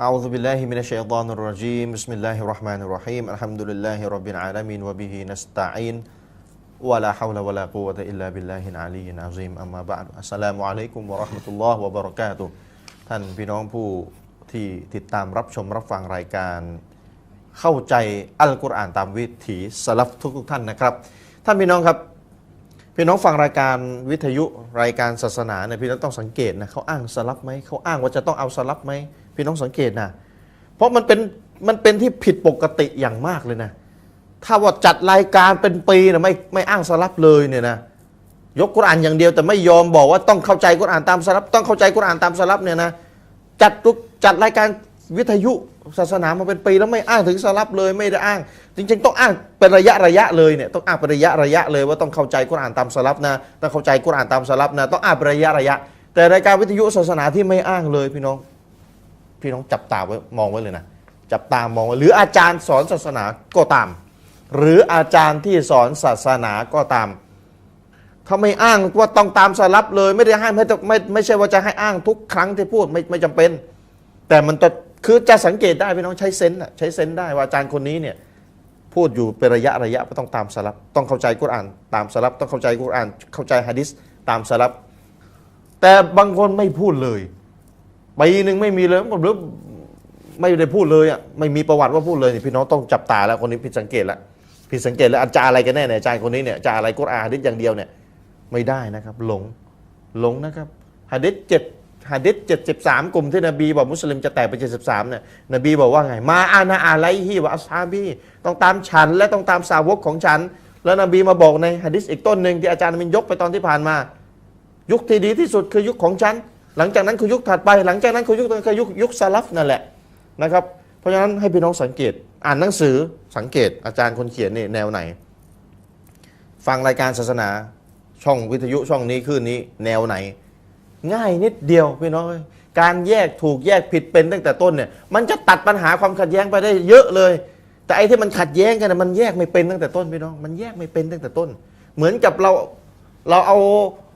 أعوذ بالله من الشيطان الرجيم بسم الله الرحمن الرحيم الحمد لله رب العالمين وبه نستعين ولا حول ولا قوة إلا بالله العلي العظيم أما بعد السلام عليكم ورحمة الله وبركاته ท่านพี่น้องผู้ที่ติดตามรับชมรับฟังรายการ เข้าใจอัลกุรอานตามวิถีสลับทุกทุกๆท่านนะครับ ท่านพี่น้องครับ พี่น้องฟังรายการวิทยุรายการศาสนาเนี่ยพี่น้องต้องสังเกตนะเขาอ้างสลับไหมเขาอ้างว่าจะต้องเอาสลับไหม พี่น้องสังเกตนะเพราะมันเป็นมันเป็นที่ผิดปกติอย่างมากเลยนะ ถ้าว่าจัดรายการเป็นปีนะไม่ไม่อ้างสลับเลยเนี่ยนะยกกุรอานอย่างเดียวแต่ไม่ยอมบอกว่าต้องเข้าใจกุรอานตามสลับต้องเข้าใจกุรอานตามสลับเนี่ยนะจัดทุกจัดรายการวิทยุศาสนามาเป็นปีแล้วไม่อ้างถึงสลับเลยไม่ได้อ้าง จริง ๆ ต้องอ้างเป็นระยะระยะเลยเนี่ยต้องอ้างเป็นระยะระยะเลยว่าต้องเข้าใจกุรอานตามสลับนะต้องเข้าใจกุรอานตามสลับนะต้องอ้างเป็นระยะระยะ แต่รายการวิทยุศาสนาที่ไม่อ้างเลยพี่น้อง พี่น้องจับตาไว้มองไว้เลยนะจับตามองหรืออาจารย์สอนศาสนาก็ตาม หรืออาจารย์ที่สอนศาสนาก็ตามถ้าไม่อ้างว่าต้องตามสลับเลย ไม่ได้ให้ไม่ต้องไม่ไม่ใช่ว่าจะให้อ้างทุกครั้งที่พูดไม่ไม่จำเป็น แต่มันจะคือจะสังเกตได้พี่น้องใช้เซนส์ใช้เซนส์ได้ว่าอาจารย์คนนี้เนี่ยพูดอยู่เป็นระยะระยะว่ต้องตามสลับ ต้องเข้าใจกุรอาน ตามสลับต้องเข้าใจกุรอาน เข้าใจฮะดิษตามสลับ แต่บางคนไม่พูดเลย ปีหนึ่งไม่มีเลยหรือไม่ได้พูดเลยอะไม่มีประวัติว่าพูดเลยนี่พี่น้องต้องจับตาแล้วคนนี้ผิดสังเกตแล้วผิดสังเกตแล้วอาจารย์อะไรกันแน่เนี่ยอาจารย์คนนี้เนี่ยอาจารย์อะไรกุรอานฮะดิษอย่างเดียวเนี่ยไม่ได้นะครับหลงหลงนะครับฮะดิษเจ็ดฮะดิษเจ็ดสิบสามกลุ่มที่นบีบอกมุสลิมจะแตกไปเจ็ดสิบสามเนี่ยนบีบอกว่าไง มาอานาอาไลฮีวะอัสฮาบีต้องตามฉันและต้องตามสาวกของฉัน แล้วนบีมาบอกในฮะดิษอีกต้นหนึ่งที่อาจารย์มินยกไปตอนที่ผ่านมา ยุคที่ดีที่สุดคือยุคของฉัน หลังจากนั้นคือยุคถัดไป หลังจากนั้นคือยุคคือยุคยุคสลัฟนั่นแหละนะครับ เพราะฉะนั้นให้พี่น้องสังเกต อ่านหนังสือสังเกตอาจารย์คนเขียนนี่แนวไหน ฟังรายการศาสนาช่องวิทยุช่องนี้คลื่นนี้แนวไหน ง่ายนิดเดียวพี่น้องการแยกถูกแยกผิดเป็นตั้งแต่ต้นเนี่ยมันจะตัดปัญหาความขัดแย้งไปได้เยอะเลย แต่ไอ้ที่มันขัดแย้งกันน่ะมันแยกไม่เป็นตั้งแต่ต้นพี่น้อง มันแยกไม่เป็นตั้งแต่ต้น เหมือนกับเราเราเอา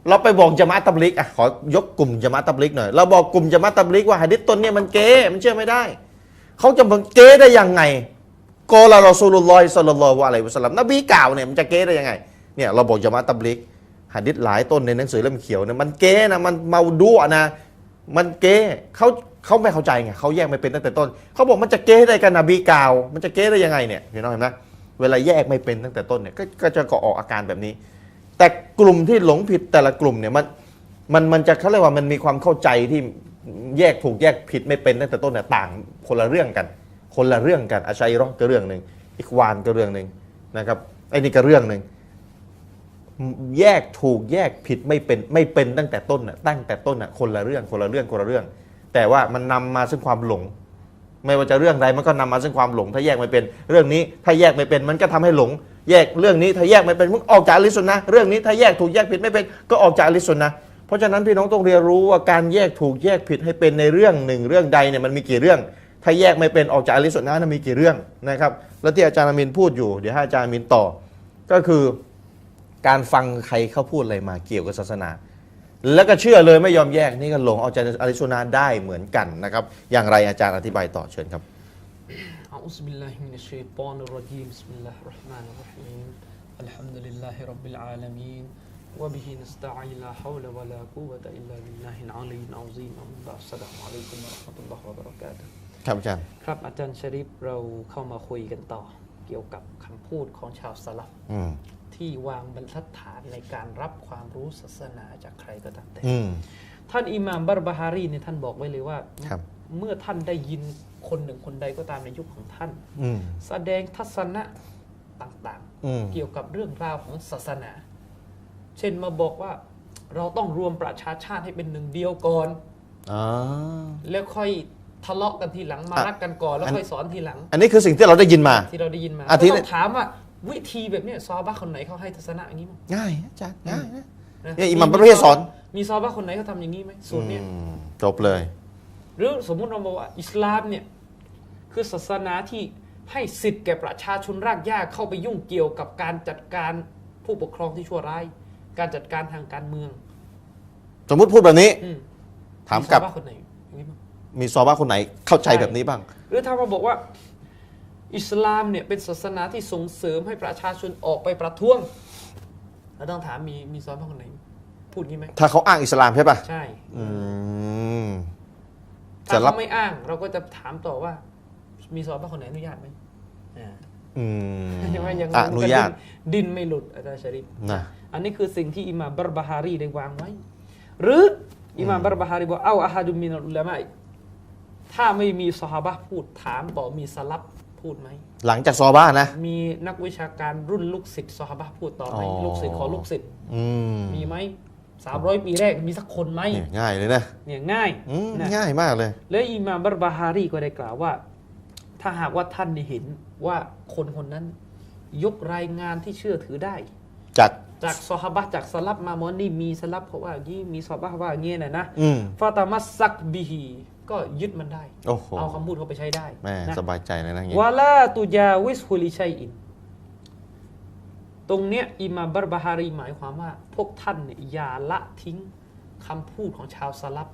เราไปบอกจามะตับลิกอะขอยกกลุ่มจามะตับลิกหน่อยเราบอกกลุ่มจามะตับลิกว่าหะดิษต้นเนี่ยมันเก๊มันเชื่อไม่ได้เขาจะมันเก๊ได้ยังไงกอลารอซูลุลลอฮิสัลลัลลอฮุอะลัยฮิวะสัลลัมนบีกล่าวเนี่ยมันจะเก๊ได้ยังไงเนี่ยเราบอกจามะตับลิกหะดิษหลายต้นในหนังสือเล่มเขียวเนี่ยมันเก๊นะมันเมาดัวนะมันเก๊เขาเขาไม่เข้าใจไงเขาแยกไม่เป็นตั้งแต่ต้นเขาบอกมันจะเก๊ได้กันนบีกล่าว มันจะเก๊ได้ยังไงเนี่ยเห็นไหมเวลาแยกไม่เป็นตั้งแต่ต้นเนี่ยก็ก็จะก่อออกอาการแบบนี้ แต่กลุ่มที่หลงผิดแต่ละกลุ่มเนี่ยมันมันมันจะเขาเรียกว่ามันมีความเข้าใจที่แยกถูกแยกผิดไม่เป็นตั้งแต่ต้นเนี่ยต่างคนละเรื่องกัน คนละเรื่องกันอาชัยรอก็เรื่องหนึ่งอิควานก็เรื่องหนึ่งนะครับไอ้นี่ก็เรื่องหนึ่งแยกถูกแยกผิดไม่เป็นไม่เป็นตั้งแต่ต้นน่ะตั้งแต่ต้นน่ะคนละเรื่องคนละเรื่องคนละเรื่อง แต่ว่ามันนำมาซึ่งความหลง ไม่ว่าจะเรื่องใดมันก็นำมาซึ่งความหลง ถ้าแยกไม่เป็นเรื่องนี้ ถ้าแยกไม่เป็นมันก็ทำให้หลง แยกเรื่องนี้ถ้าแยกไม่เป็นมันออกจากอลิสุนนะเรื่องนี้ถ้าแยกถูกแยกผิดไม่เป็นก็ออกจากอลิสุนนะเพราะฉะนั้นพี่น้องต้องเรียนรู้ว่าการแยกถูกแยกผิดให้เป็นในเรื่องหนึ่งเรื่องใดเนี่ยมันมีกี่เรื่อง ถ้าแยกไม่เป็นออกจากอลิสุนนะห์นั้นมีกี่เรื่องนะครับแล้วที่อาจารย์มินพูดอยู่เดี๋ยวให้อาจารย์มินต่อ ก็คือ การฟังใครเขาพูดอะไรมาเกี่ยวกับศาสนา แล้วก็เชื่อเลยไม่ยอมแยกนี่ก็หลงเอาใจอาริโซนาได้เหมือนกันนะครับ อย่างไรอาจารย์อธิบายต่อเชิญครับอัลลอฮฺมินชัยตอนรจีมสุลลาห์รห์มานุร أعوذ بالله من الشيطان الرجيم بسم الله الرحمن الرحيم الحمد لله رب العالمين وبه نستعين لا حول ولا قوة إلا بالله العلي العظيم السلام عليكم ورحمة الله وبركاته ครับอาจารย์ครับอาจารย์ชริปเราเข้ามาคุยกันต่อเกี่ยวกับคำพูดของชาวสลับ ที่วางบรรทัดฐานในการรับความรู้ศาสนาจากใครก็ตามแต่อืมท่านอิหม่ามบารบาฮารีเนี่ยท่านบอกไว้เลยว่าครับเมื่อท่านได้ยินคนหนึ่งคนใดก็ตามในยุคของท่านอืมแสดงทัศนะต่างอืมๆเกี่ยวกับเรื่องราวของศาสนา เช่นมาบอกว่าเราต้องรวมประชาชาติให้เป็นหนึ่งเดียวก่อนอ๋อแล้วค่อยทะเลาะกันทีหลังมาอะรักกันก่อนแล้วอันค่อยสอนทีหลัง อันนี้คือสิ่งที่เราได้ยินมา ที่เราได้ยินมาอะทีนี้ก็ต้องถามว่า วิธีแบบเนี้ยซอฮาบ้าคนไหนเขาให้ทัศนะอย่างนี้มั้งง่ายอาจารย์ง่ายนะนะเนี่ยอิหมัมประเภทสอน มีซอฮาบ้าคนไหนเขาทำอย่างนี้ไหมสูตรเนี้ยอืมจบเลย หรือสมมุติเราบอกว่าอิสลามเนี่ยคือศาสนาที่ให้สิทธิ์แก่ประชาชนรากหญ้าเข้าไปยุ่งเกี่ยวกับการจัดการผู้ปกครองที่ชั่วร้าย การจัดการทางการเมืองสมมุติพูดแบบนี้ อืมถามกลับ ซอฮาะห์คนไหนอย่างนี้มั้งมีซอฮาบะห์คนไหนเข้าใจใช่แบบนี้บ้าง หรือถ้าเราบอกว่า อิสลามเนี่ยเป็นศาสนาที่ส่งเสริมให้ประชาชนออกไปประท้วงเราต้องถามมีมีซอฮาบะห์คนไหนพูดงี้ไหมถ้าเขาอ้างอิสลามใช่ปะใช่อืมถ้าจะรับเขาไม่อ้าง เราก็จะถามต่อว่า มีซอฮาบะห์คนไหนอนุญาตไหมอ่าอืมใช่ไหมยังอนุญาตดินไม่หลุดอาจารย์ชริฟนะอันนี้คือสิ่งที่อิหม่ามบัรบาฮารีได้วางไว้ หรืออิหม่ามบัรบาฮารีบอกเอาอาฮาดุมมินัลอุลามะถ้าไม่มีซอฮาบะห์พูดถามต่อมีสลับ พูดไหม หลังจากซอฮาบะห์นะ มีนักวิชาการรุ่นลูกศิษย์ซอฮาบะห์พูดต่อไหมอ๋อ ลูกศิษย์ขอลูกศิษย์อืมมีไหมสามร้อยปีแรกมีสักคนไหมเนี่ยง่ายเลยนะเนี่ยง่ายอืมนะง่ายมากเลย แล้วอิหม่ามบัรบาฮารีก็ได้กล่าวว่า ถ้าหากว่าท่านได้เห็นว่าคนคนนั้น ยกรายงานที่เชื่อถือได้ จากจากซอฮาบะห์จากสลับมามอนนี่มีสลับเขาว่าอย่างนี้มีซอฮาบะห์ว่าอย่างนี้นะนะ อืมฟาตามัสซักบิฮี ก็ยึดมันได้ โอ้โหเอาคำพูดเขาไปใช้ได้แม่นะสบายใจเลยนะอย่างงี้วาลาตุยาวิสฮุลิชัยอิน ตรงเนี้ยอิมามบัรบาฮารีหมายความว่า พวกท่านเนี่ยอย่าละทิ้งคำพูดของชาวสลับ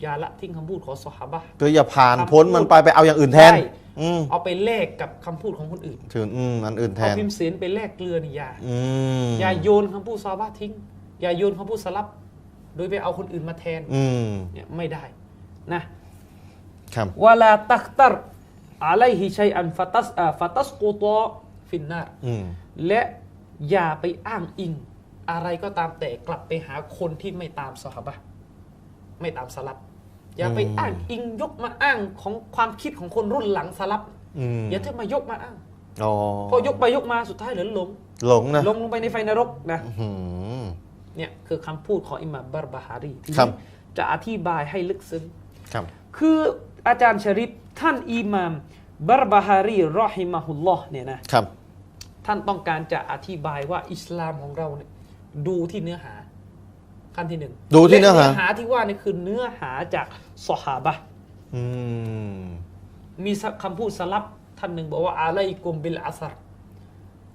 อย่าละทิ้งคำพูดของซอฮาบะห์ คืออย่าผ่านคำพูดพ้นมันไปไปเอาอย่างอื่นแทน ใช่ อืมเอาไปแลกกับคำพูดของคนอื่นถึงอืมอันอื่นแทเอาน พิมพ์เสียนไปแลกเกลือนี่อย่า อืมอย่าโยนคำพูดซอฮาบะห์ทิ้ง อย่าโยนคำพูดสลับ โดยไปเอาคนอื่นมาแทนอืม เนี่ยไม่ได้นะ ครับวลาตักตรอะลัยฮิชัยอันฟาตัสอ่าฟาตัสกูตอฟินนาร์อืมและอย่าไปอ้างอิง อะไรก็ตามแต่กลับไปหาคนที่ไม่ตามสหบะห์ไม่ตามสลับ อย่าไปอ้างอิงยกมาอ้างของความคิดของคนรุ่นหลังสลับอืมอย่าเที่มายกมาอ้างอ๋อพอยกไปยกมาสุดท้ายเหลือหลงหลงนะลงลงไปในไฟนรกนะอืมเนี่ยคือคำพูดของอิหม่ามบัรบาฮารีที่ครับจะอธิบายให้ลึกซึ้งครับคือ อาจารย์ชริปท่านอิหม่ามบัรบาฮารีรอฮิมะฮุลลอฮ์เนี่ยนะครับ ท่านต้องการจะอธิบายว่าอิสลามของเราเนี่ยดูที่เนื้อหาขั้นที่หนึ่งดูที่เนื้อหา และเนื้อหาที่ว่านี่คือเนื้อหาจากสหาบะห์อืม มีคำพูดสลับท่านหนึ่งบอกว่าอาลัยกุมบิลอัสร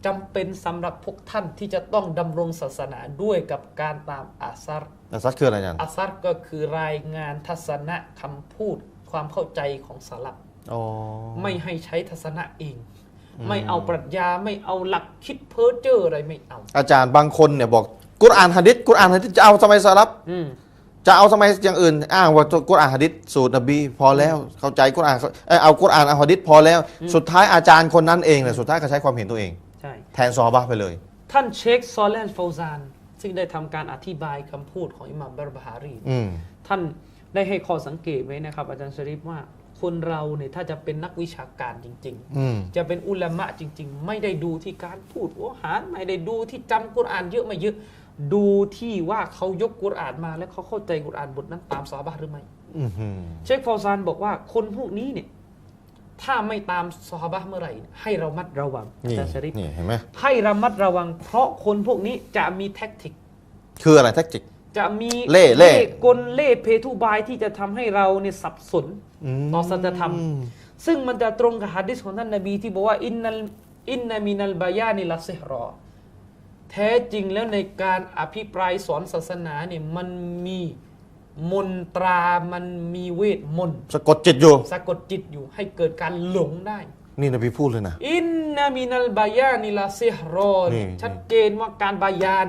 จำเป็นสำหรับพวกท่านที่จะต้องดำรงศาสนาด้วยกับการตามอาซัร อาซัดคืออะไรอาจารย์อาซัรก็คือรายงานทัศนะคำพูด ความเข้าใจของสลับอ๋อไม่ให้ใช้ทัศนะเอง ไม่เอาปรัชญาไม่เอาหลักคิดเพ้อเจ้ออะไรไม่เอา อาจารย์บางคนเนี่ยบอกกุรอานฮะดิษกุรอานฮะดิษจะเอาทำไมสลับอืมจะเอาทำไมอย่างอื่น อ้างว่ากุรอานฮะดิษสูตรนบีพอแล้วเข้าใจกุรอานเอ้ยเอากุรอานเอาฮะดิษพอแล้ว สุดท้ายอาจารย์คนนั้นเองเนี่ยสุดท้ายก็ใช้ความเห็นตัวเองใช่แทนซอฮาบะห์ไปเลย ท่านเชคซอลแลนฟาวซานซึ่งได้ทำการอธิบายคำพูดของอิหม่ามบัรบาฮารีอืมท่าน ได้ให้ข้อสังเกตไว้นะครับ อาจารย์ชริฟว่าคนเราเนี่ยถ้าจะเป็นนักวิชาการจริงอืมๆจะเป็นอุลามะจริง ๆ ไม่ได้ดูที่การพูดโอหารไม่ได้ดูที่จำกุรอานเยอะไม่เยอะ ดูที่ว่าเขายกกุรอานมาแล้วเขาเข้าใจกุรอานบทนั้นตามซอฮาบะห์หรือไม่อือหือเชคฟาวซานบอกว่าคนพวกนี้เนี่ยถ้าไม่ตามซอฮาบะห์เมื่อไหร่ ให้เรามัดระวังอานี่จารย์ชริฟนี่เห็นไหมให้ระมัดระวัง เพราะคนพวกนี้จะมีแท็กติก คืออะไรแท็กติก จะมีเล่เล่ กลเล่เพทุบายที่จะทำให้เราเนี่ยสับสน ต่อสัจธรรม ซึ่งมันจะตรงกับฮะดิษของท่านนบีที่บอกว่าอินนัลอินนามินัลบายานิลาซิฮรอ แท้จริงแล้วในการอภิปรายสอนศาสนาเนี่ยมันมีมนตรามันมีเวทมนต์สะกดจิตอยู่ สะกดจิตอยู่ให้เกิดการหลงได้ นี่นบีพูดเลยนะ อินนามินัลบายานิลาซิฮรอเนี่ยนี่ ชัดเจนว่าการบายาน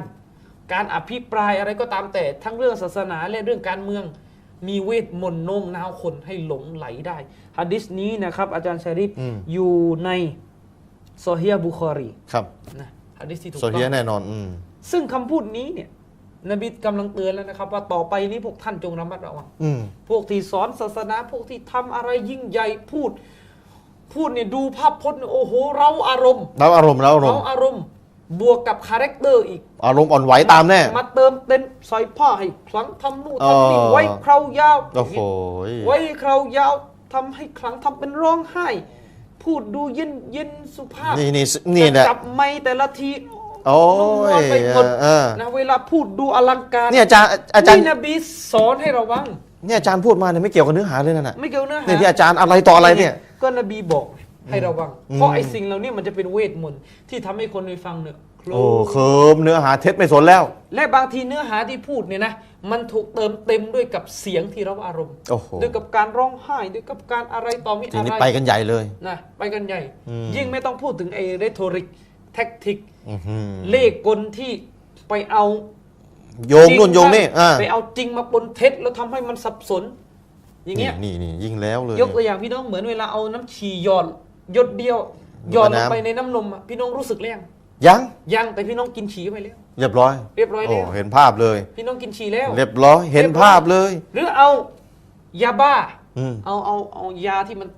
การอภิปรายอะไรก็ตามแต่ทั้งเรื่องศาสนาและเรื่องการเมืองมีเวทมนต์โน้มน้าวคนให้หลงไหลได้ฮะดิษนี้นะครับ อาจารย์ชาริฟอยู่ในโซเฮียบุคอรีครับนะฮะดิษที่ถูกโซต้เฮียองแน่นอนอืมซึ่งคำพูดนี้เนี่ย นบีกำลังเตือนแล้วนะครับ ว่าต่อไปนี้พวกท่านจงระมัดระวังอืมพวกที่สอนศาสนา พวกที่ทำอะไรยิ่งใหญ่พูด พูดเนี่ยดูภาพพจน์เนี่ยโอ้โห เราอารมณ์แล้วอารมณ์แล้วอารมเราณ์อารมณ์ บวกกับคาแรคเตอร์อีกอารมณ์อ่อนไหวตามแน่ มาเติมเต็นใส่ผ้าให้คลังทำนู่นทำนี่เออ ไว้เคราวยาวโอ้โหไว้เคราวยาวทำให้คลังทำเป็นร้องไห้ พูดดูเย็นเย็นสุภาพนี่นี่นี่แหละจับไม้แต่ละทีโอ้ยนุ่มนวลไปหมดเออ นะเวลาพูดดูอลังการเนี่ยอาจารย์อาจารย์นี่นบีสอนให้ระวัง เนี่ยอาจารย์พูดมาเนี่ยไม่เกี่ยวกับเนื้อหาเลยนั่นน่ะไม่เกี่ยวเนื้อหา เนี่ยที่อาจารย์อะไรต่ออะไรเนี่ย ก็นบีบอก ให้ระวังอืมเพราะไอ้สิ่งเหล่านี้มันจะเป็นเวทมนต์ที่ทำให้คนไปฟังเนี่ยกโครโอ้มเคิมเนื้อหาเท็จไม่สนแล้ว และบางทีเนื้อหาที่พูดเนี่ยนะมันถูกเติมเต็มด้วยกับเสียงที่เราอารมณ์โอ้โหด้วยกับการร้องไห้ด้วยกับการอะไรต่อมีทีอะไรนี้ไปกันใหญ่เลยนะไปกันใหญ่อืมยิ่งไม่ต้องพูดถึงไอ้เรโทริกแท็กติกอื้อหือเลขกลที่ไปเอาโยงนู่นโยงนี่อ่าไปเอาจริงมาปนเท็จแล้วทำให้มันสับสน อย่างเงี้ยนี่นี่ยิ่งแล้วเลย ยกตัวอย่างพี่น้องเหมือนเวลาเอาน้ำฉี่หยอด หยดเดียวหยอดลงไปในน้ำนมอะพี่น้องรู้สึกหรือยังยังยังแต่พี่น้องกินฉี่เข้าไปแล้ว เรียบร้อย เรียบร้อยแล้วโเห็นภาพเลย พี่น้องกินฉี่แล้ว เรียบร้อยเห็นภาพเลย หรือเอายาบ้าอืมเอาเอาเอายาที่มัน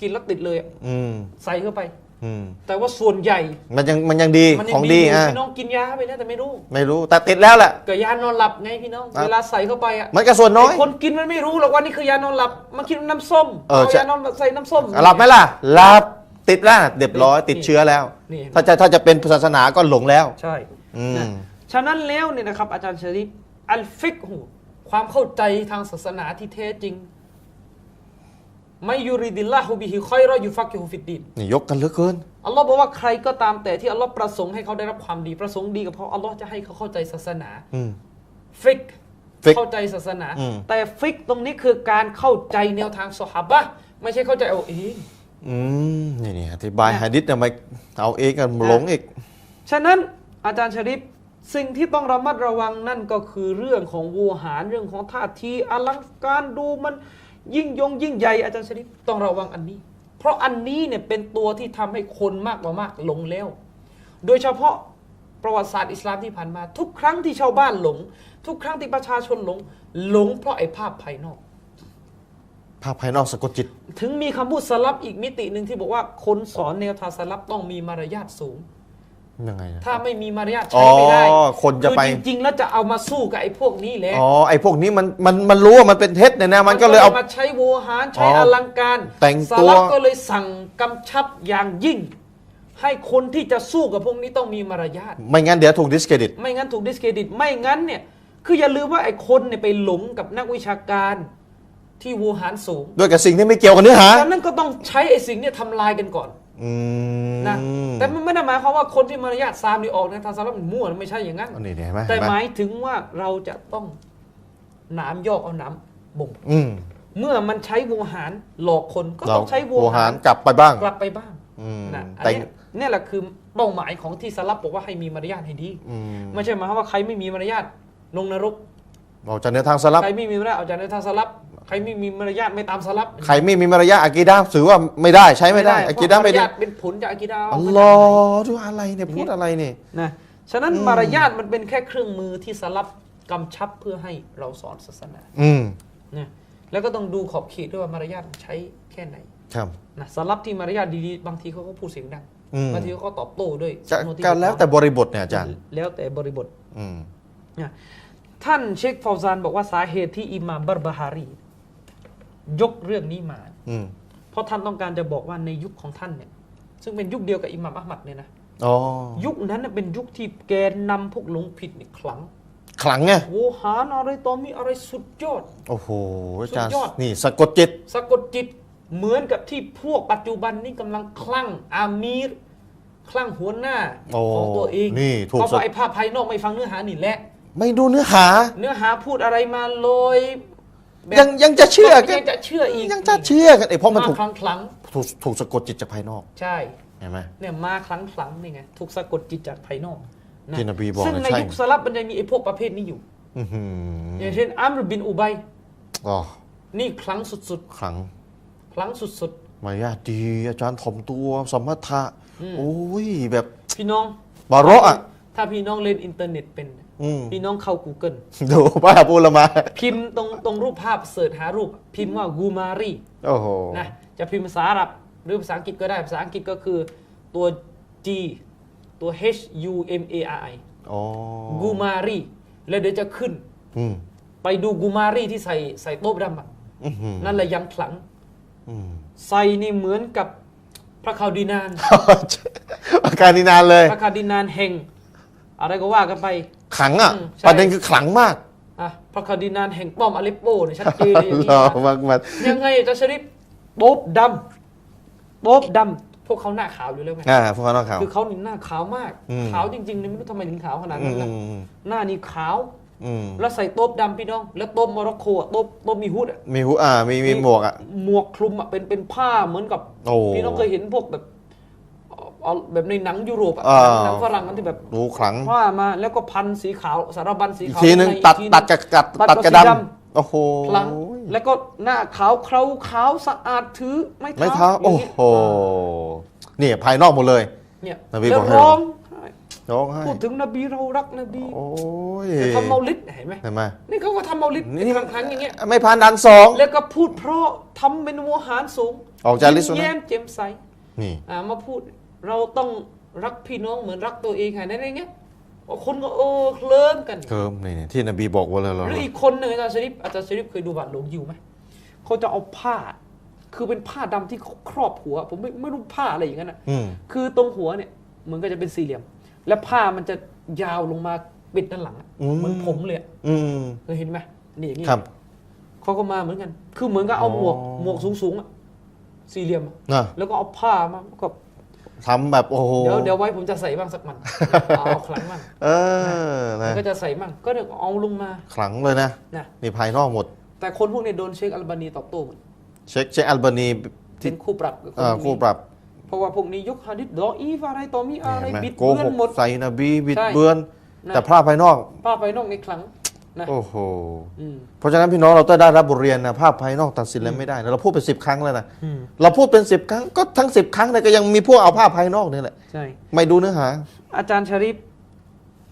กินแล้วติดเลยอะอืมใส่เข้าไปอืมแต่ว่าส่วนใหญ่ มันยังมันยังดีมัขยัองมีดีอยู่อะพี่น้องกินยาเข้าไปแล้วแต่ไม่รู้ ไม่รู้แต่ติดแล้วแหละก็ยานอนหลับไงพี่น้องครับเวลาใส่เข้าไปอะมันก็ส่วนน้อยไคนกินมันไม่รู้หรอกว่านี่คือยานอนหลับมันคิดว่าน้ำส้มเออใช่ยานอนหลับใส่น้ำส้มหลับไหมล่ะหลับ ติดแล้วเรียบร้อยนี่ติดเชื้อแล้ว นี่ถ้าจะถ้าจะเป็นศาสนาก็หลงแล้ว ใช่อืม นะฉะนั้นแล้วเนี่ยนะครับ อาจารย์ชริปอัลฟิกหูความเข้าใจทางศาสนาที่แท้จริง ไม่ยูริดิลลาฮูบิฮิคอยรอยูฟักยูฟิดดิน นี่ยกกันเหลือเกิน อัลลอฮ์บอกว่าใครก็ตามแต่ที่อัลลอฮ์ประสงค์ให้เขาได้รับความดีประสงค์ดีกับเขาอัลลอฮ์จะให้เขาเข้าใจศาสนา อืม ฟิกฟิกเข้าใจศาสนา อืม แต่ฟิกตรงนี้คือการเข้าใจแนวทางสหบะห์ไม่ใช่เข้าใจเอาเอง อืมนี่นี่อธิบายนะหะดิษเนี่ยมาเอาเองกันหลงอีก ฉะนั้นอาจารย์ชริปสิ่งที่ต้องระมัดระวังนั่นก็คือเรื่องของวัวหารเรื่องของท่าทีอลังการดูมันยิ่งยงยิ่งใหญ่อาจารย์ชริปต้องระวังอันนี้ เพราะอันนี้เนี่ยเป็นตัวที่ทำให้คนมากกว่ามากหลงแล้ว โดยเฉพาะประวัติศาสตร์อิสลามที่ผ่านมา ทุกครั้งที่ชาวบ้านหลง ทุกครั้งที่ประชาชนหลง หลงเพราะไอ้ภาพภายนอก ภาพภายนอกสะกดจิต ถึงมีคำพูดสลับอีกมิติหนึ่งที่บอกว่าคนสอนแนวทางสลับต้องมีมารยาทสูง ยังไงนะถ้าไม่มีมารยาทใช้ไม่ได้อ๋อคนจะไป อจริงๆแล้วจะเอามาสู้กับไอ้พวกนี้แหละอ๋อไอ้พวกนี้มันมันมันรู้ว่ามันเป็นเท็จเนี่ยนะมันก็เลยเอา มาใช้โวหารใช้อ๋ออลังการแต่งสตัวลับก็เลยสั่งกำชับอย่างยิ่ง ให้คนที่จะสู้กับพวกนี้ต้องมีมารยาท ไม่งั้นเดี๋ยวถูกดิสเครดิต ไม่งั้นถูกดิสเครดิต ไม่งั้นเนี่ย คืออย่าลืมว่าไอ้คนเนี่ยไปหลงกับนักวิชาการ ที่โวหารสูงด้วยกับสิ่งที่ไม่เกี่ยวกับเนื้อหาดังนั้นก็ต้องใช้ไอ้สิ่งเนี่ยทำลายกันก่อนอืมนะแต่มันไม่ได้หมายความว่าคนที่มารยาทซามนี่ออกในทางสลับมันมั่วไม่ใช่อย่างนั้นอันนี้เห็นไหมแต่เห็นไหหมมายถึงว่าเราจะต้องหนามยอกเอาหนามบ่งอืมเมื่อมันใช้โวหารหลอกคนก็เราต้องใช้โวโวหาหารรกลับไปบ้าง กลับไปบ้างอืมนะอันแต่เนี้ยเนี่ยแหละคือเป้าหมายของที่สลับบอกว่าให้มีมารยาทให้ดีอืมไม่ใช่หมายความว่าใครไม่มีมารยาทลงนรกออกจากเนื้อทางสลับใครไม่มีมารยาทเอาจากในทางสลับ ใครไม่มีมารยาทไม่ตามสลับใครไม่มีมารยาทอากีดาถือว่าไม่ได้ใช้ไม่ได้อากีดาเพระไม่ได้มารยาทเป็นผลจากอากีดาอัลลอฮ์ดูอะไรเนี่ยพูดอะไรเนี่ยนะฉะนั้นอืมมารยาทมันเป็นแค่เครื่องมือที่สลับกำชับเพื่อให้เราสอนศาสนา อืมนะแล้วก็ต้องดูขอบเขตด้วยว่ามารยาทใช้แค่ไหน ครับนะสลับที่มารยาทดีๆบางทีเขาก็พูดเสียงดังอืมบางทีเขาก็ตอบโต้ด้วยจะสำนวนที่ก็แล้วแต่ถูบริบทเนี่ยอาจารย์ แล้วแต่บริบท อืมนะท่านเชคฟาวซานบอกว่าสาเหตุที่อิหม่ามบัรบาฮารี ยกเรื่องนี้มา อืมเพราะท่านต้องการจะบอกว่าในยุคของท่านเนี่ย ซึ่งเป็นยุคเดียวกับอิหม่ามอัลมัดเนี่ยนะอ๋อยุคนั้นน่ะเป็นยุคที่แกนนำพวกหลงผิดนี่ขลังขลังไงโวหารอะไรต่อมีอะไรสุดยอด โอ้โหอาจารย์สุดยอด นี่สะกดจิต สะกดจิตเหมือนกับที่พวกปัจจุบันนี่กำลังคลั่งอามีร คลั่งหัวหน้าโอ้ของตัวเองนี่ถูกเพราะสะว่าไอ้ภาพภายนอกไม่ฟังเนื้อหานี่แหละ ไม่ดูเนื้อหา เนื้อหาพูดอะไรมาลอยแบบ ยังยังจะเชื่อกันยังจะเชื่ออีกยังจะเชื่อกันไอ้เพราะมันมาถูกคลังคลังถูกถูกสะกดจิตจากภายนอกๆใช่ เห็นไหม เนี่ยมาคลังคลังๆนี่ไงถูกสะกดจิตจากภายนอกะที่นบีบอกซึ่งนะในใช่ ยุคสลับมันจะมีไอ้พวกประเภทนี้อยู่ อื้อหืออย่างเช่นอัมรบินอุบัยอ๋อนี่คลังสุดขลังๆคลังสุดมารยาทดี อาจารย์ถ่อมตัวสมรรถะอืมโอ้ยแบบๆ พี่น้อง บาเราะอะ ถ้าพี่น้องเล่นอินเทอร์เน็ตเป็นอืม พี่น้องเข้า Google ดูป้าพูดละมา พิมพ์ตรงตรงรูปภาพเสิร์ชหารูป พิมพ์ว่ากูมารีโอ้โหนะจะพิมพ์ภาษาอาหรับหรือภาษาอังกฤษก็ได้ภาษาอังกฤษก็คือตัว G ตัว H U M A R I อ๋อกูมารีแล้วเดี๋ยวจะขึ้นอืมไปดูกูมารีที่ใส่ใส่โต๊ะดำอะอื้อหือนั่นแหละยังขลังอืมใส่นี่เหมือนกับพระคาวดีนานอาการนี้นานเลย พระคาวดีนานแห่ง อะไรก็ว่ากันไป ขลังอะ อืมใช่ ประเด็นคือขลังมากอะพระคาวดีนานแห่งป้อมอเลปโปเนี่ยชัดเจนเลยอย่างนี้รอนะ มากมายังไงจะชริปโป๊บดำโป๊บดพวกเขาหน้าขาวอยู่แล้วไงอ่าพวกเขานอกข่าว คือเขานี่หน้าขาวมาก อืม ขาวจริงๆเนี่ยไม่รู้ทำไมถึงขาวขนาดอืนั้มนอืนะมอืมหน้านี่ขาว อืมแล้วใส่โต๊บดำพี่น้อง แล้วโต๊บโมร็อกโกอะโต๊บโต๊บมีฮุดอะมีหูอ่ามีมีหมวกอะ หมวกคลุมอะเป็นเป็นผ้าเหมือนกับ โอ้ พี่น้องเคยเห็นพวกแบบ เอาเอาแบบในหนังยุโรปอะอ่าหนังฝรั่งมันที่แบบดูขลัง ผ้ามาแล้วก็พันสีขาวสารบัญสีอีกขาวทีนึงข้าใตัดอีตัดทีกับกัดตัดตัดกับกระสีดดำโอ้โหหลังแล้วก็หน้าขาวเคราขาวสะอาดถือไม่ไม่เท้าย่โอ้งงี้โหนี่ภายนอกหมดเลย เนี่ยนบีแล้วบอกให้ ร้องไห้ร้องไห้พูดถึงนบีเรารักนบีโอ้ยแต่ทำเมาลิดเห็นไหมเห็นไหม นี่เขาก็ทำเมาลิดนี่ครั้งครั้งๆอย่างเงี้ยไม่ผ่านด่านสอง แล้วก็พูดเพราะทำเป็นวัวหารสูงออกจากลิสต์ยิ้มนะแย้มแจ่มใสนี่ อ่ามาพูด เราต้องรักพี่น้องเหมือนรักตัวเองไงนั่นอย่างเงี้ยคนก็เออเคลิ้มกันเคิมนี่ที่นบีบอกไว่าแล้วเราหรืออีกคนหนึ่งอาจารย์ชริปอาจารย์ชริปเคยดูบาทหลวงยิวไหมเขาจะเอาผ้า คือเป็นผ้าดำที่เขาครอบหัว ผมไม่ไม่รู้ผ้าอะไรอย่างนั้นอะอืมคือตรงหัวเนี่ยเหมือนก็จะเป็นสี่เหลี่ยม และผ้ามันจะยาวลงมาปิดด้านหลังอะอืมเหมือนผมเลยอะอืมเคยเห็นไหมนี่อย่างนี้ครับเขาก็มาเหมือนกัน คือเหมือนกับเอาหมวกอ๋อหมวกสูงๆอะสี่เหลี่ยมอะนะแล้วก็เอาผ้ามาก็ ทำแบบโอ้โหเดี๋ยวเดี๋ยวไว้ผมจะใส่บ้างสักมันเอาครั้งบ้างเออนะก็จะใส่บ้างก็เดี๋ยวเอาลงมาขลังเลยนะนะนี่ภายนอกหมด แต่คนพวกนี้โดนเชคอัลบานีตอบโต้หมดเช็คเช็คอัลบานีที่เป็นคู่ปรับกับนอ่าพวกนี้คู่ปรับ เพราะว่าพวกนี้ยกฮะดิษดออีฟอะไรต่อมีอะไรเห็นไหมบิดโกเบือหนกหมดใส่นบีบิดใช่เบือนนะแต่ภาพภายนอกภาพภายนอกในครั้ง นะโอ้โห อืม เพราะฉะนั้นพี่น้องเราต้องได้รับบทเรียนนะภาพภายนอกตัดสินแล้วไม่ได้นะเราพูดเป็นสิบครั้งแล้วนะอืม เราพูดเป็นสิบครั้งก็ทั้งสิบครั้งเนี่ยก็ยังมีพวกเอาภาพภายนอกนี่แหละใช่ ไม่ดูเนื้อหา อาจารย์ชาริฟ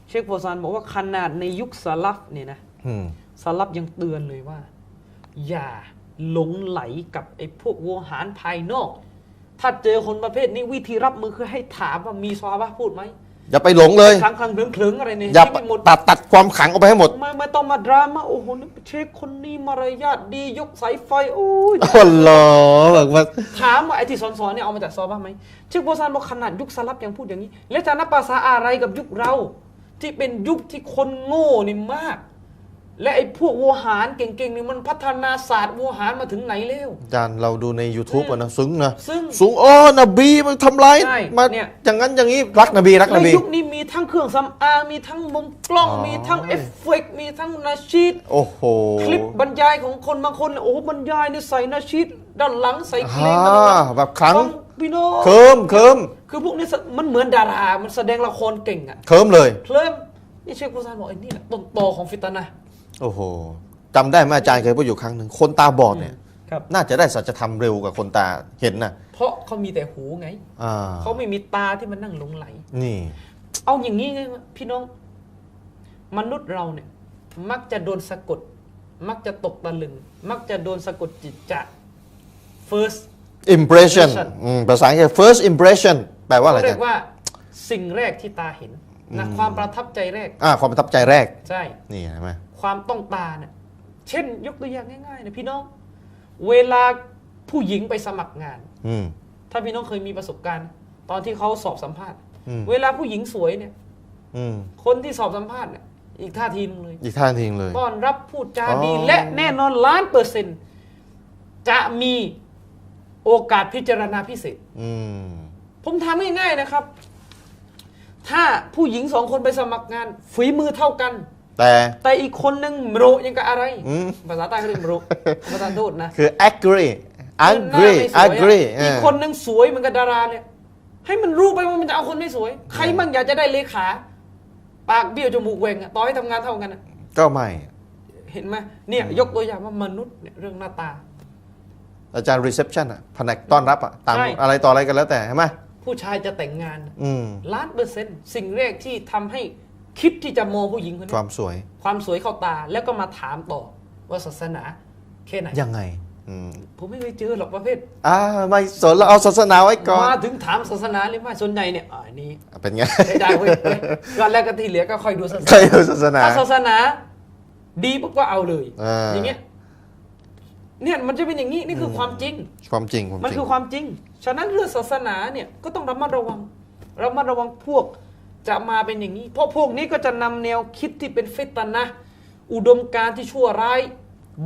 เชคโฟซานบอกว่าขนาดในยุคสลับเนี่ยนะอืมสลับยังเตือนเลยว่า อย่าหลงไหลกับไอ้พวกโวหารภายนอก ถ้าเจอคนประเภทนี้วิธีรับมือคือให้ถามว่ามีซอฮาบะห์พูดไหม อย่าไปหลงเลยครั้งครั้งเรื่องเคลิ้งอะไรเนี่ยอย่าไม่หมดตัดตัดความขังออกไปให้หมด ไม่ไม่ต้องมาดราม่าโอ้โหนี่เชคคนนี้มารยาทดียกสายไฟโอ้ยโอ้โหแบบว่าถามว่าไอ้ที่สอนๆเนี่ยเอามาจากซอบ้างไหมเชคโบซานบอกขนาดยุคสลับยังพูดอย่างนี้ แล้วจะนับภาษาอะไรกับยุคเรา ที่เป็นยุคที่คนโง่นี่มาก และไอ้พวกวัวหารเก่งๆนี่มันพัฒนาศาสตร์วัวหารมาถึงไหนเร็วอาจารย์เราดูใน YouTube อะนะซึ้งนะซึ่งสูงโอ้นบีมันทำร้ายใช่มาเนี่ย อย่างนั้นอย่างนี้รักนบีรักนในบี ยุคนี้มีทั้งเครื่องสำอางมีทั้งมุมกล้อง อ๋อ มีทั้งเอฟเฟกต์มีทั้งนาชีด โอ้โห คลิปบรรยายของคนบางคนเนี่ยโอ้โหบรรยายเนี่ยใส่นาชีดด้านหลังใส่เพลงอ่าด้านหลังแบบครั้งฟัพี่น้องเคิมเคิมคือพวกนี้สมันเหมือนดารา มันแสดงละครเก่งอะเคิมเลย เคลิ้มนี่เชคกูซานบอกไอ้นี่แหละต้นตอของฟิตนะห์ โอ้โหจำได้ไหมอาจารย์เคยพูดอยู่ครั้งหนึ่งคนตาบอดเนี่ย ครับ น่าจะได้สัจธรรมเร็วกว่าคนตาเห็นนะเพราะเขามีแต่หูไง อ่าเขาไม่มีตาที่มันนั่งหลงไหล นี่ เอาอย่างนี้ไงพี่น้อง มนุษย์เราเนี่ย มักจะโดนสะกด มักจะตกตะลึง มักจะโดนสะกดจิตจาก first impression Impression อืมภาษาอังกฤษ first impression แปลว่าอะไรเขาเรีกัยนกว่าสิ่งแรกที่ตาเห็น นะความประทับใจแรก อ่าความประทับใจแรก ใช่ นี่เห็นไหมความต้องตาเนี่ยเช่นยกตัวอย่างง่ายๆนะพี่น้อง เวลาผู้หญิงไปสมัครงาน อืม ถ้าพี่น้องเคยมีประสบการณ์ ตอนที่เขาสอบสัมภาษณ์ อืม เวลาผู้หญิงสวยเนี่ย อืม คนที่สอบสัมภาษณ์เนี่ยอีกท่าทีนึงเลย อีกท่าทีเลย ต้อนรับพูดจาอ๋อ ดีและแน่นอนล้านเปอร์เซ็นต์จะมีโอกาสพิจารณาพิเศษ อืม ผมถามง่ายๆนะครับ ถ้าผู้หญิงสองคนไปสมัครงานฝีมือเท่ากัน แต่แต่อีกคนหนึ่งโมรยังกับอะไร อืมภาษาใต้เขาเรียกโมรภาษาโทษนะคือ agree หน้า agree ไม่สวยอะ agree อีกเออคนหนึ่งสวยเหมือนกับดาราเนี่ย ให้มันรู้ไปว่ามันจะเอาคนไม่สวย ใครมั่งอยากจะได้เลขา ปากเบี้ยวจมูกแหว่งอะต่อให้ทำงานเท่ากันอะก็ไม่ เห็นไหมเนี่ย ยกตัวอย่างว่ามนุษย์เนี่ยเรื่องหน้าตา อาจารย์ reception อะแผนกต้อนรับอะตามใช่ อะไรต่ออะไรกันแล้วแต่ใช่ไหม ผู้ชายจะแต่งงานอืมล้านเปอร์เซ็นต์สิ่งแรกที่ทำให้คิดที่จะมองผู้หญิงคนคนี้วามสวย ความสวยเข้าตาแล้วก็มาถามต่อว่าศาสนาแค่ไหนยังไงอืมผมไม่เคยเจอหรอกประเภทอ่าไม่สนเราเอาศาสนาไว้ก่อนมาถึงถามศาสนาเลยว่าส่วนใหญ่เนี่ยอ่าอันนี้เป็นไงใช้ได้เว้ยเว้ยก็แล้วก็ที่เหลือก็ค่อยดูศาสใครนาเอาศาสนาถ้าศาสนา ดีปุ๊บก็เอาเลยอ่าอย่างเงี้ยเนี่ยมันจะเป็นอย่างนี้นี่คือความจริง ความจริงความมันจริงคือความจริง ฉะนั้นเรื่องศาสนาเนี่ยก็ต้องระมัดระวังระมัดระวังพวกจะมาเป็นอย่างนี้ เพราะพวกนี้ก็จะนำแนวคิดที่เป็นฟิตนะห์อุดมการณ์ที่ชั่วร้าย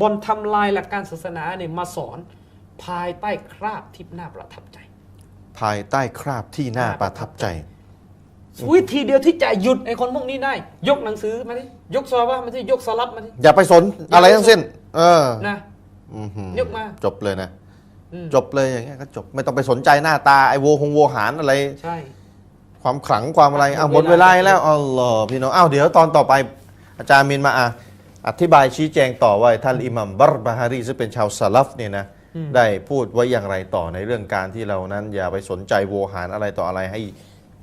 บนทำลายหลักการศาสนาเนี่ยมาสอน ภายใต้คราบที่น่าประทับใจ ภายใต้คราบที่น่าประทับใจ วิธีเดียวที่จะหยุดไอ้คนพวกนี้ได้ ยกหนังสือมาดิยกซอว่ามาดิยกสลับมาดิอย่าไปสนอะไรทั้งสิ้น เออนะอื้อหือยกมาจบเลยนะอืม จบเลยอย่างเงี้ยก็จบไม่ต้องไปสนใจหน้าตาไอ้โวหงโวหารอะไร ใช่ ความขลังความอะไรอ้าวหมดเวลาแล้วอ๋อเหรอพี่น้องอ้าวเดี๋ยวตอนต่อไป อาจารย์มินมาอะอธิบายชี้แจงต่อว่าท่านอิหมัมบัรบาฮารีซึ่งเป็นชาวซาลฟเนี่ยนะได้พูดไว้อย่างไรต่อในเรื่องการที่เรานั้น อย่าไปสนใจโวหารอะไรต่ออะไรให้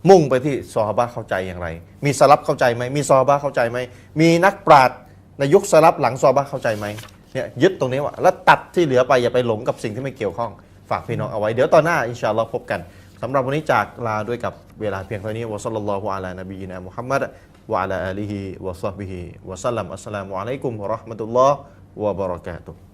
มุ่งไปที่ซอฮาบะห์เข้าใจอย่างไร มีสลับเข้าใจไหมมีซอฮาบะห์เข้าใจไหมมีนักปราชญ์ในยุคสลับหลังซอฮาบะห์เข้าใจไหม เนี่ยยึดตรงนี้ว่าแล้วตัดที่เหลือไปอย่าไปหลงกับสิ่งที่ไม่เกี่ยวข้อง ฝากพี่น้องเอาไว้ เดี๋ยวตอนหน้าอินชาอัลลอฮ์พบกันสำหรับวันนี้จากลาด้วยกับเวลาเพียงเท่านี้วะซัลลัลลอฮุอะลานบีนะมุฮัมมัดวะอะลาอาลีฮิวะซอฮบิฮิวะซัลลัมอัสสลามุอะลัยกุมวะเราะห์มะตุลลอฮ์วะบะเราะกาตุฮ์